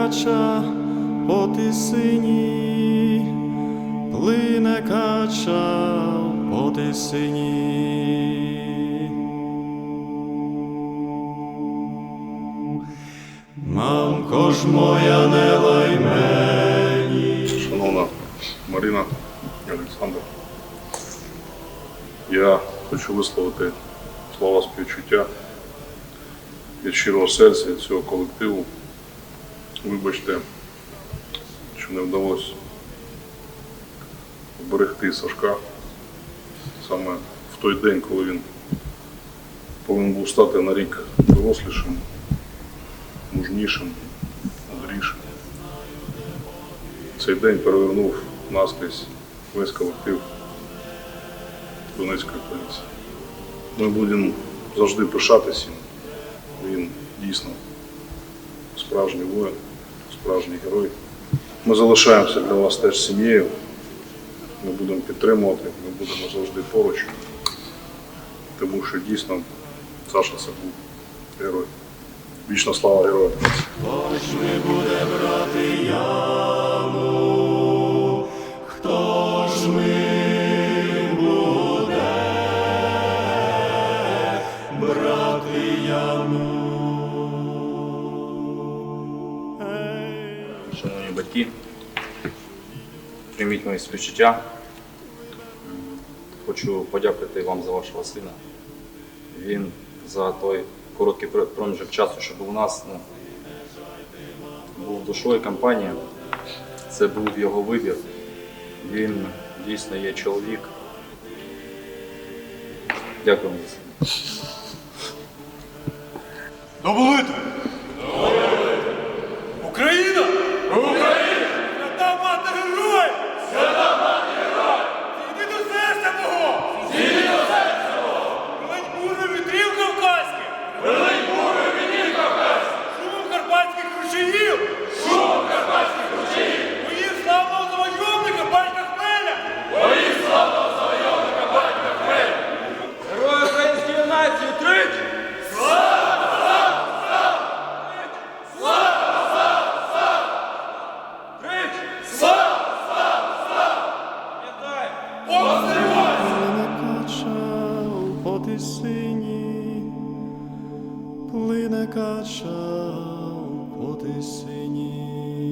кача по тисині, плине кача по тисині. Мамко ж моя не лай. Шановна Марина Олександр, я хочу висловити слова співчуття від щирого серця від цього колективу. Вибачте, що не вдалося вберегти Сашка саме в той день, коли він повинен був стати на рік дорослішим, мужнішим, мудрішим. Цей день перевернув наскрізь весь колектив Донецької поліції. Ми будемо завжди пишатися. Він дійсно справжній воїн, справжній герой. Ми залишаємося для вас теж сім'єю. Ми будемо підтримувати, ми будемо завжди поруч, тому що дійсно Саша це був герой. Вічна слава героям! Шановні батьки, прийміть мої співчуття. Хочу подякувати вам за вашого сина. Він за той короткий проміжок часу, що був у нас, ну, був душою компанії. Це був його вибір. Він дійсно є чоловік. Дякую вам за це. До Goodbye. по тисині, плине кача по тисині.